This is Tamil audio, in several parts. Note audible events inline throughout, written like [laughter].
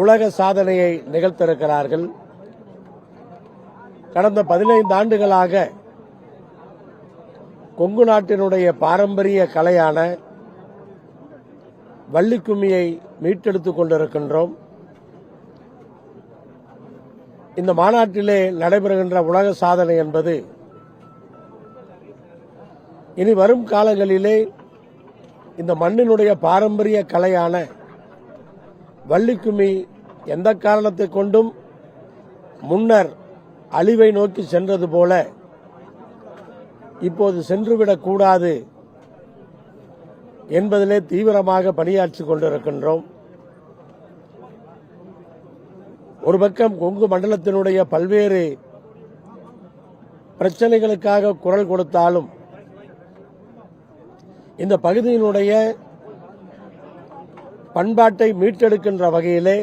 உலக சாதனையை நிகழ்த்திருக்கிறார்கள் கடந்த பதினைந்து ஆண்டுகளாக கொங்கு நாட்டினுடைய பாரம்பரிய கலையான வள்ளிக்கும்மியை மீட்டெடுத்துக் கொண்டிருக்கின்றோம். இந்த மாநாட்டிலே நடைபெறுகின்ற உலக சாதனை என்பது இனி வரும் காலங்களிலே இந்த மண்ணினுடைய பாரம்பரிய கலையான வள்ளிக்கும்மி எந்த காரணத்தை கொண்டும் முன்னர் அழிவை நோக்கி சென்றது போல இப்போது சென்றுவிடக்கூடாது என்பதிலே தீவிரமாக பணியாற்றிக் கொண்டிருக்கின்றோம். ஒரு பக்கம் கொங்கு மண்டலத்தினுடைய பல்வேறு பிரச்சனைகளுக்காக குரல் கொடுத்தாலும் இந்த பகுதியினுடைய பண்பாட்டை மீட்டெடுக்கின்ற வகையிலே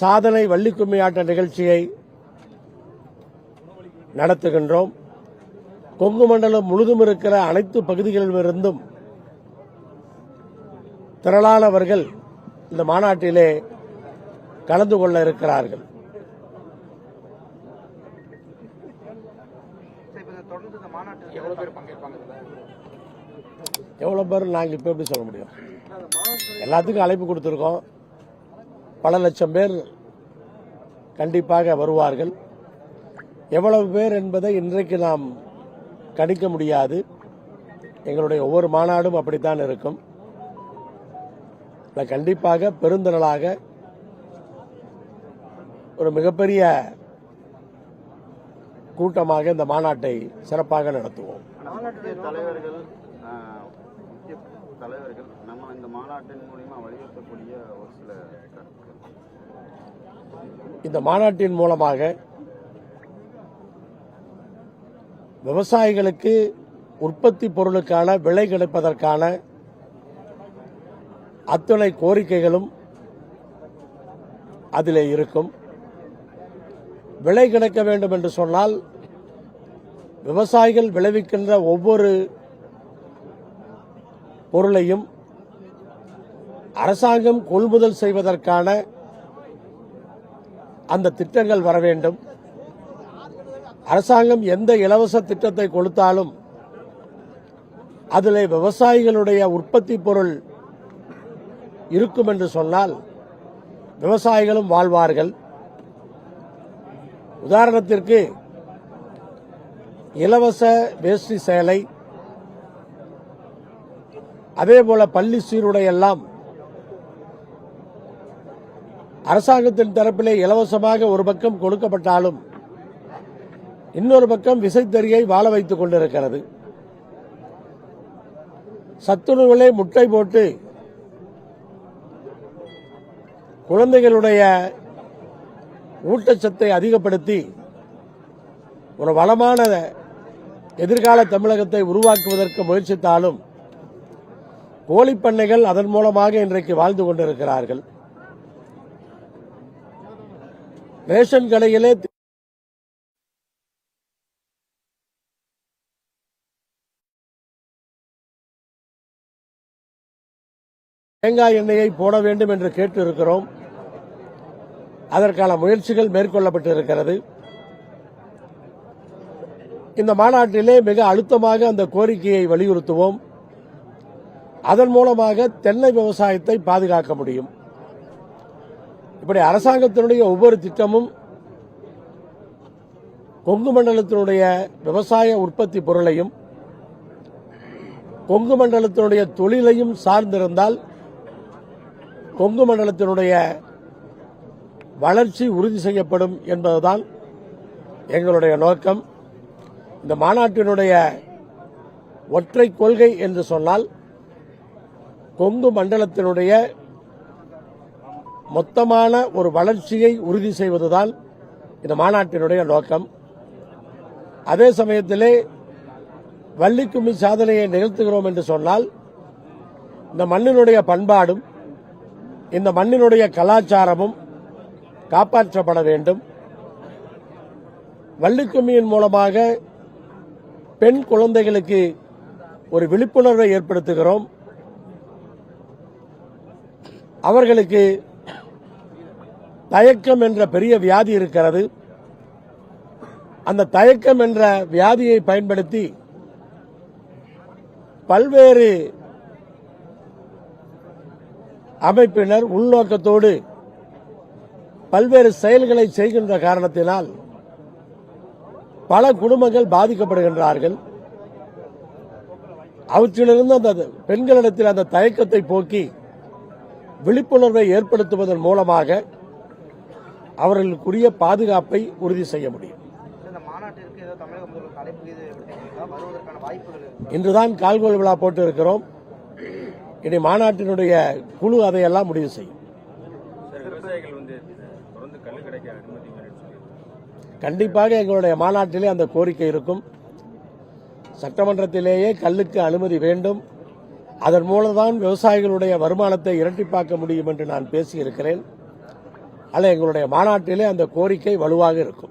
சாதனை வள்ளிக்கும்மியாட்ட நிகழ்ச்சியை நடத்துகின்றோம். கொங்கு மண்டலம் முழுதும் இருக்கிற அனைத்து பகுதிகளிலிருந்தும் திரளானவர்கள் இந்த மாநாட்டிலே கலந்து கொள்ள இருக்கிறார்கள். எவ்வளோ பேர் நாங்கள் இப்போ எப்படி சொல்ல முடியும்? எல்லாத்துக்கும் அழைப்பு கொடுத்துருக்கோம். பல லட்சம் பேர் கண்டிப்பாக வருவார்கள். எவ்வளவு பேர் என்பதை இன்றைக்கு நாம் கணிக்க முடியாது. எங்களுடைய ஒவ்வொரு மாநாடும் அப்படித்தான் இருக்கும். கண்டிப்பாக பெருந்திரளாக ஒரு மிகப்பெரிய கூட்டமாக இந்த மாநாட்டை சிறப்பாக நடத்துவோம். தலைவர்கள் நம்ம இந்த மாநாட்டின் மூலியமா வலியுறுத்தக்கூடிய ஒரு சில இந்த மாநாட்டின் மூலமாக விவசாயிகளுக்கு உற்பத்தி பொருளுக்கான விலை கிடைப்பதற்கான அத்துணை கோரிக்கைகளும் அதில் இருக்கும். விலை கிடைக்க வேண்டும் என்று சொன்னால் விவசாயிகள் விளைவிக்கின்ற ஒவ்வொரு பொருளையும் அரசாங்கம் கொள்முதல் செய்வதற்கான அந்த திட்டங்கள் வர வேண்டும். அரசாங்கம் எந்த இலவச திட்டத்தை கொடுத்தாலும் அதிலே விவசாயிகளுடைய உற்பத்தி பொருள் இருக்கும் என்று சொன்னால் விவசாயிகளும் வாழ்வார்கள். உதாரணத்திற்கு இலவச வேஷ்டி சேலை அதே போல பள்ளி சீருடை எல்லாம் அரசாங்கத்தின் தரப்பிலே இலவசமாக ஒரு பக்கம் கொடுக்கப்பட்டாலும் இன்னொரு பக்கம் விசைத்தறியை வாழ வைத்துக் கொண்டிருக்கிறது. சத்துணவுகளை முட்டை போட்டு குழந்தைகளுடைய ஊட்டச்சத்தை அதிகப்படுத்தி ஒரு வளமான எதிர்கால தமிழகத்தை உருவாக்குவதற்கு முயற்சித்தாலும் கோழிப்பண்ணைகள் அதன் மூலமாக இன்றைக்கு வாழ்ந்து கொண்டிருக்கிறார்கள். ரேஷன் கடையிலே தேங்காய் எண்ணெயை போட வேண்டும் என்று கேட்டு இருக்கிறோம் அதற்கான முயற்சிகள் மேற்கொள்ளப்பட்டு இருக்கிறது இந்த மாநாட்டிலே மிக அழுத்தமாக அந்த கோரிக்கையை வலியுறுத்துவோம். அதன் மூலமாக தென்னை விவசாயத்தை பாதுகாக்க முடியும். இப்படி அரசாங்கத்தினுடைய ஒவ்வொரு திட்டமும் கொங்கு மண்டலத்தினுடைய விவசாய உற்பத்தி பொருளையும் கொங்கு மண்டலத்தினுடைய தொழிலையும் சார்ந்திருந்தால் கொங்கு மண்டலத்தினுடைய வளர்ச்சி உறுதி செய்யப்படும் என்பதுதான் எங்களுடைய நோக்கம். இந்த மாநாட்டினுடைய ஒற்றை கொள்கை என்று சொன்னால் கொங்கு மண்டலத்தினுடைய மொத்தமான ஒரு வளர்ச்சியை உறுதி செய்வதுதான் இந்த மாநாட்டினுடைய நோக்கம். அதே சமயத்திலே வள்ளிக்கும்மி சாதனையை நிகழ்த்துகிறோம் என்று சொன்னால் இந்த மண்ணினுடைய பண்பாடும் இந்த மண்ணினுடைய கலாச்சாரமும் காப்பாற்றப்பட வேண்டும். வள்ளிக்கும்மியின் மூலமாக பெண் குழந்தைகளுக்கு ஒரு விழிப்புணர்வை ஏற்படுத்துகிறோம். அவர்களுக்கு தயக்கம் என்ற பெரிய வியாதி இருக்கிறது. அந்த தயக்கம் என்ற வியாதியை பயன்படுத்தி பல்வேறு அமைப்பினர் உள்நோக்கத்தோடு பல்வேறு செயல்களை செய்கின்ற காரணத்தினால் பல குடும்பங்கள் பாதிக்கப்படுகின்றார்கள். அவற்றிலிருந்து அந்த பெண்களிடத்தில் அந்த தயக்கத்தை போக்கி விழிப்புணர்வை ஏற்படுத்துவதன் மூலமாக அவர்களுக்குரிய பாதுகாப்பை உறுதி செய்ய முடியும். இன்றுதான் கால்கோல் விழா போட்டு இருக்கிறோம் இனி மாநாட்டினுடைய குழு அதையெல்லாம் முடிவு செய்யும். கண்டிப்பாக எங்களுடைய மாநாட்டிலே அந்த கோரிக்கை இருக்கும். சட்டமன்றத்திலேயே கல்லுக்கு அனுமதி வேண்டும். அதன் மூலம்தான் விவசாயிகளுடைய வருமானத்தை இரட்டிப்பாக்க முடியும் என்று நான் பேசியிருக்கிறேன். அல்ல எங்களுடைய மாநாட்டிலே அந்த கோரிக்கை வலுவாக இருக்கும்.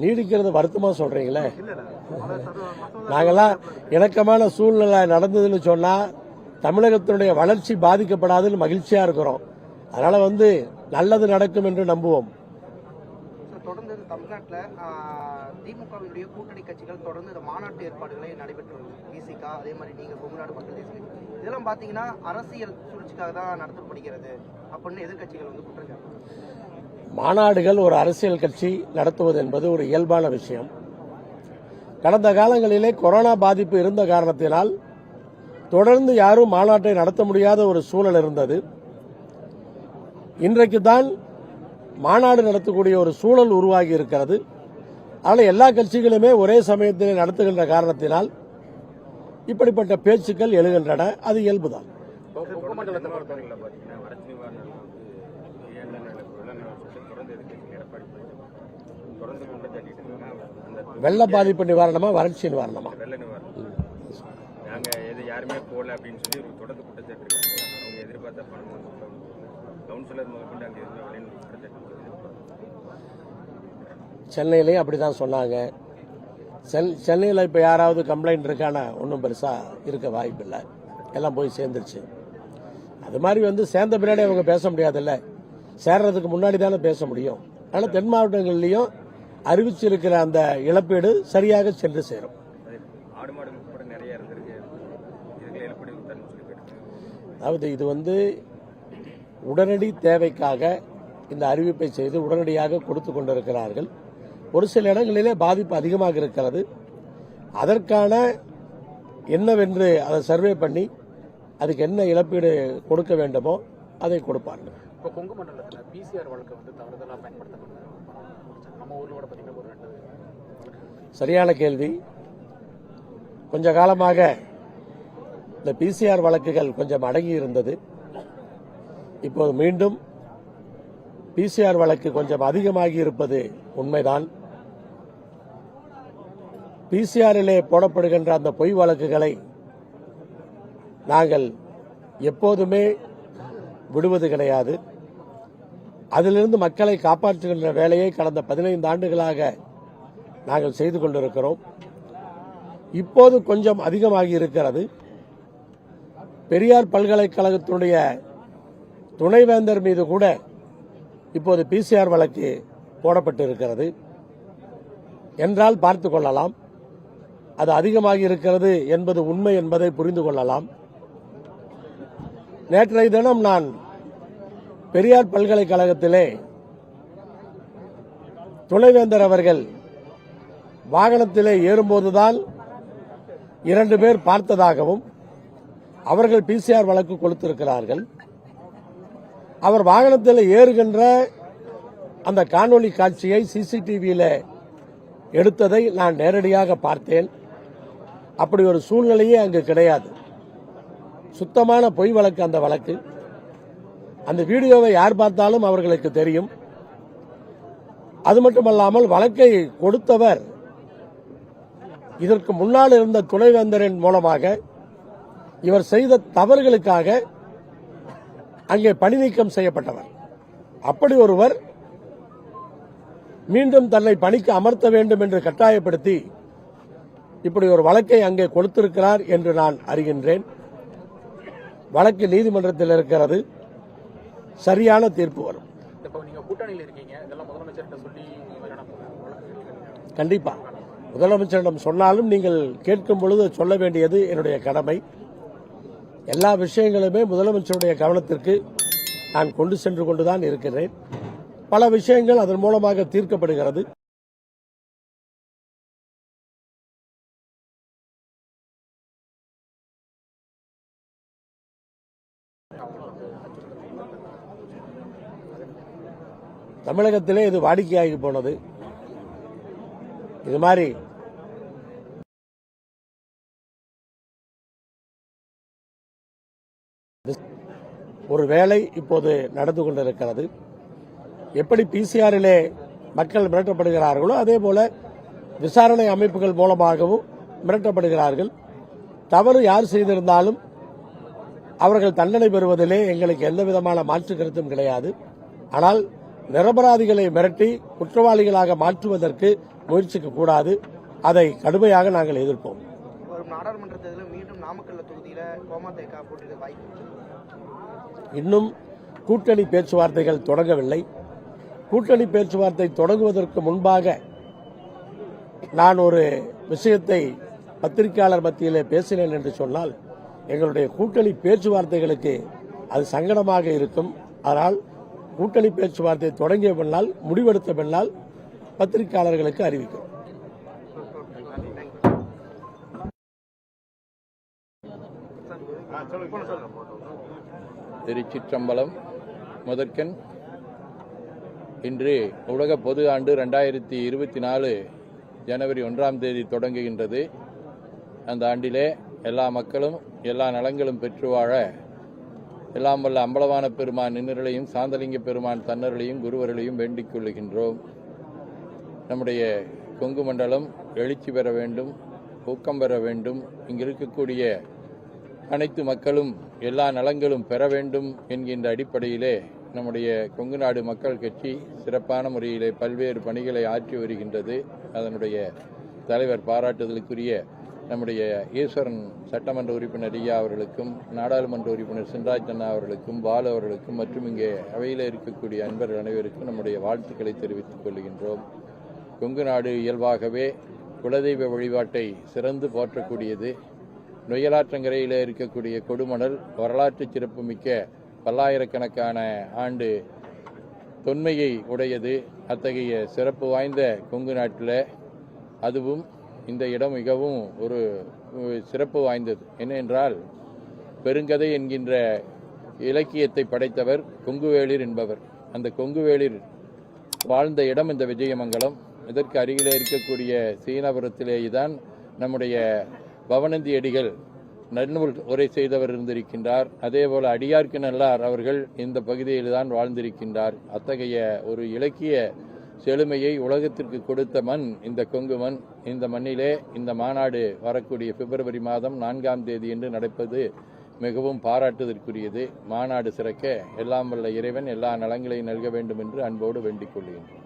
நீடிக்கிறது வருத்தமா சொல்றீங்களே? [laughs] நாங்கெல்லாம் இணக்கமான சூழ்நிலை நடந்ததுன்னு சொன்னா தமிழகத்தினுடைய வளர்ச்சி பாதிக்கப்படாதுன்னு மகிழ்ச்சியா இருக்கிறோம். அதனால வந்து நல்லது நடக்கும் என்று நம்புவோம். தமிழ்நாட்டில் திமுகவினுடைய கூட்டணி கட்சிகள் தொடர்ந்து இந்த மாநாட்டு ஏற்பாடுகளை நடைபெற்று விசிகா அதே மாதிரி நீங்கள் கொங்குநாடு மக்கள் தேசிய இதெல்லாம் பார்த்தீங்கன்னா அரசியல் சூழ்ச்சிக்காக தான் நடத்தப்படுகிறது அப்படின்னு எதிர்க்கட்சிகள் வந்து குற்றம் மாநாடுகள் ஒரு அரசியல் கட்சி நடத்துவது என்பது ஒரு இயல்பான விஷயம். கடந்த காலங்களிலே கொரோனா பாதிப்பு இருந்த காரணத்தினால் தொடர்ந்து யாரும் மாநாட்டை நடத்த முடியாத ஒரு சூழல் இருந்தது. இன்றைக்கு தான் மாநாடு நடத்தக்கூடிய ஒரு சூழல் உருவாகி இருக்கிறது. அதனால் எல்லா கட்சிகளுமே ஒரே சமயத்தில் நடத்துகின்ற காரணத்தினால் இப்படிப்பட்ட பேச்சுக்கள் எழுகின்றன. அது இயல்புதான். வெள்ள பாதிப்பு நிவாரணமா வறட்சி நிவாரணமா? யாருமே போல அப்படின்னு சொல்லி தொடர்ந்து குற்றச்சாட்டு அவங்க எதிர்பார்த்த பணம் கவுன்சிலர் முதற்கொண்டு அங்கே சென்னையிலையும் அப்படி தான் சொன்னாங்க. சென் சென்னையில் இப்போ யாராவது கம்ப்ளைண்ட் இருக்கானா? ஒன்றும் பெருசாக இருக்க வாய்ப்பில்லை. எல்லாம் போய் சேர்ந்துருச்சு. அது மாதிரி வந்து சேர்ந்த பின்னாடி அவங்க பேச முடியாதுல்ல. சேர்றதுக்கு முன்னாடி தானே பேச முடியும். அதனால் தென் மாவட்டங்கள்லையும் அறிவிச்சிருக்கிற அந்த இழப்பீடு சரியாக சென்று சேரும். அதாவது இது வந்து உடனடி தேவைக்காக இந்த அறிவிப்பை செய்து உடனடியாக கொடுத்து கொண்டிருக்கிறார்கள். ஒரு சில இடங்களிலே பாதிப்பு அதிகமாக இருக்கிறது. அதற்கான என்னவென்று அதை சர்வே பண்ணி அதுக்கு என்ன இழப்பீடு கொடுக்க வேண்டுமோ அதை கொடுப்பார்கள். இப்போ கொங்கு மண்டலத்தில் பிசிஆர் வழக்கு வந்து தவறுதலாக பயன்படுத்தப்படுது. நம்ம ஊரில் கூட பார்த்தீங்கன்னா ஒரு ரெண்டு சரியான கேள்வி. கொஞ்ச காலமாக இந்த பிசிஆர் வழக்குகள் கொஞ்சம் அடங்கி இருந்தது. இப்போது மீண்டும் பிசிஆர் வழக்கு கொஞ்சம் அதிகமாகி இருப்பது உண்மைதான். பிசிஆரிலே போடப்படுகின்ற அந்த பொய் வழக்குகளை நாங்கள் எப்போதுமே விடுவது கிடையாது. அதிலிருந்து மக்களை காப்பாற்றுகின்ற வேலையை கடந்த பதினைந்து ஆண்டுகளாக நாங்கள் செய்து கொண்டிருக்கிறோம். இப்போது கொஞ்சம் அதிகமாகி இருக்கிறது. பெரியார் பல்கலைக்கழகத்தினுடைய துணைவேந்தர் மீது கூட இப்போது பிசிஆர் வழக்கு போடப்பட்டு இருக்கிறது என்றால் பார்த்து கொள்ளலாம். அது அதிகமாகி இருக்கிறது என்பது உண்மை என்பதை புரிந்து கொள்ளலாம். நேற்றைய தினம் நான் பெரியார் பல்கலைக்கழகத்திலே துணைவேந்தர் அவர்கள் வாகனத்திலே ஏறும்போதுதான் இரண்டு பேர் பார்த்ததாகவும் அவர்கள் பிசிஆர் வழக்கு கொடுத்திருக்கிறார்கள். அவர் வாகனத்தில் ஏறுகின்ற அந்த காணொலி காட்சியை சிசிடிவியில் எடுத்ததை நான் நேரடியாக பார்த்தேன். அப்படி ஒரு சூழ்நிலையே அங்கு கிடையாது. சுத்தமான பொய் வழக்கு அந்த வழக்கு. அந்த வீடியோவை யார் பார்த்தாலும் அவர்களுக்கு தெரியும். அது மட்டுமல்லாமல் வழக்கை கொடுத்தவர் இதற்கு முன்னால் இருந்த துணைவேந்தரின் மூலமாக இவர் செய்த தவறுகளுக்காக அங்கே பணி நீக்கம் செய்யப்பட்டவர். அப்படி ஒருவர் மீண்டும் தன்னை பணிக்கு அமர்த்த வேண்டும் என்று கட்டாயப்படுத்தி இப்படி ஒரு வழக்கை அங்கே கொடுத்திருக்கிறார் என்று நான் அறிகின்றேன். வழக்கு நீதிமன்றத்தில் இருக்கிறது. சரியான தீர்ப்பு வரும். கண்டிப்பா. முதலமைச்சரிடம் சொன்னாலும் நீங்கள் கேட்கும் பொழுது சொல்ல வேண்டியது என்னுடைய கடமை. எல்லா விஷயங்களுமே முதலமைச்சருடைய கவனத்திற்கு நான் கொண்டு சென்று கொண்டுதான் இருக்கிறேன். பல விஷயங்கள் அதன் மூலமாக தீர்க்கப்படுகிறது. தமிழகத்திலே இது வாடிக்கையாகி போனது. இது மாதிரி ஒரு வேலை இப்போது நடந்து கொண்டிருக்கிறது. எப்படி பிசிஆரிலே மக்கள் மிரட்டப்படுகிறார்களோ அதே போல விசாரணை அமைப்புகள் மூலமாகவும் மிரட்டப்படுகிறார்கள். தவறு யார் செய்திருந்தாலும் அவர்கள் தண்டனை பெறுவதிலே எங்களுக்கு எந்த விதமான மாற்று கருத்தும் கிடையாது. ஆனால் நிரபராதிகளை மிரட்டி குற்றவாளிகளாக மாற்றுவதற்கு முயற்சிக்க கூடாது. அதை கடுமையாக நாங்கள் எதிர்ப்போம். நாடாளுமன்ற தேர்தலில் மீண்டும் நாமக்கல்ல தொகுதியில கோமாதேகா போட்டியிட வாய்ப்பு இன்னும் கூட்டணி பேச்சுவார்த்தைகள் தொடங்கவில்லை. கூட்டணி பேச்சுவார்த்தை தொடங்குவதற்கு முன்பாக நான் ஒரு விஷயத்தை பத்திரிகையாளர் மத்தியிலே பேசினேன் என்று சொன்னால் எங்களுடைய கூட்டணி பேச்சுவார்த்தைகளுக்கு அது சங்கடமாக இருக்கும். ஆனால் கூட்டணி பேச்சுவார்த்தை தொடங்கிய பின்னால் முடிவெடுத்த பின்னால் பத்திரிகையாளர்களுக்கு அறிவிக்கும். திருச்சிற்றம்பலம் முதற்கண். இன்று உலக பொது ஆண்டு ரெண்டாயிரத்தி இருபத்தி நாலு ஜனவரி ஒன்றாம் தேதி தொடங்குகின்றது. அந்த ஆண்டிலே எல்லா மக்களும் எல்லா நலங்களும் பெற்று வாழ எல்லாம் வல்ல அம்பலவான பெருமான் நின்னர்களையும் சாந்தலிங்க பெருமான் தன்னர்களையும் குருவர்களையும் வேண்டிக் கொள்ளுகின்றோம். நம்முடைய கொங்கு மண்டலம் எழுச்சி பெற வேண்டும் ஊக்கம் பெற வேண்டும். இங்கு இருக்கக்கூடிய அனைத்து மக்களும் எல்லா நலங்களும் பெற வேண்டும் என்கின்ற அடிப்படையிலே நம்முடைய கொங்கு நாடு மக்கள் கட்சி சிறப்பான முறையிலே பல்வேறு பணிகளை ஆற்றி வருகின்றது. அதனுடைய தலைவர் பாராட்டுதலுக்குரிய நம்முடைய ஈஸ்வரன் சட்டமன்ற உறுப்பினர் ஐயா அவர்களுக்கும் நாடாளுமன்ற உறுப்பினர் சின்ராஜ் அண்ணா அவர்களுக்கும் பாலு அவர்களுக்கும் மற்றும் இங்கே அவையில் இருக்கக்கூடிய அன்பர்கள் அனைவருக்கும் நம்முடைய வாழ்த்துக்களை தெரிவித்துக் கொள்கின்றோம். கொங்கு நாடு இயல்பாகவே குலதெய்வ வழிபாட்டை சிறந்து போற்றக்கூடியது. நொய்யலாற்றங்கரையில் இருக்கக்கூடிய கொடுமணல் வரலாற்று சிறப்புமிக்க பல்லாயிரக்கணக்கான ஆண்டு தொன்மையை உடையது. அத்தகைய சிறப்பு வாய்ந்த கொங்கு நாட்டில் அதுவும் இந்த இடம் மிகவும் ஒரு சிறப்பு வாய்ந்தது. என்னென்றால் பெருங்கதை என்கின்ற இலக்கியத்தை படைத்தவர் கொங்குவேளிர் என்பவர். அந்த கொங்குவேளிர் வாழ்ந்த இடம் இந்த விஜயமங்கலம். இதற்கு அருகிலே இருக்கக்கூடிய சீனபுரத்திலேயே தான் நம்முடைய பவனந்தி அடிகள் நன்னூல் உரை செய்தவர் இருந்திருக்கின்றார். அதேபோல அடியார்க்கு நல்லார் அவர்கள் இந்த பகுதியில் தான் வாழ்ந்திருக்கின்றார். அத்தகைய ஒரு இலக்கிய செழுமையை உலகத்திற்கு கொடுத்த மண் இந்த கொங்கு மண் இந்த மண்ணிலே இந்த மாநாடு வரக்கூடிய பிப்ரவரி மாதம் நான்காம் தேதி என்று நடப்பது மிகவும் பாராட்டுதற்குரியது. மாநாடு சிறக்க எல்லாம் வல்ல இறைவன் எல்லா நலங்களையும் நல்க வேண்டும் என்று அன்போடு வேண்டிக் கொள்கின்றேன்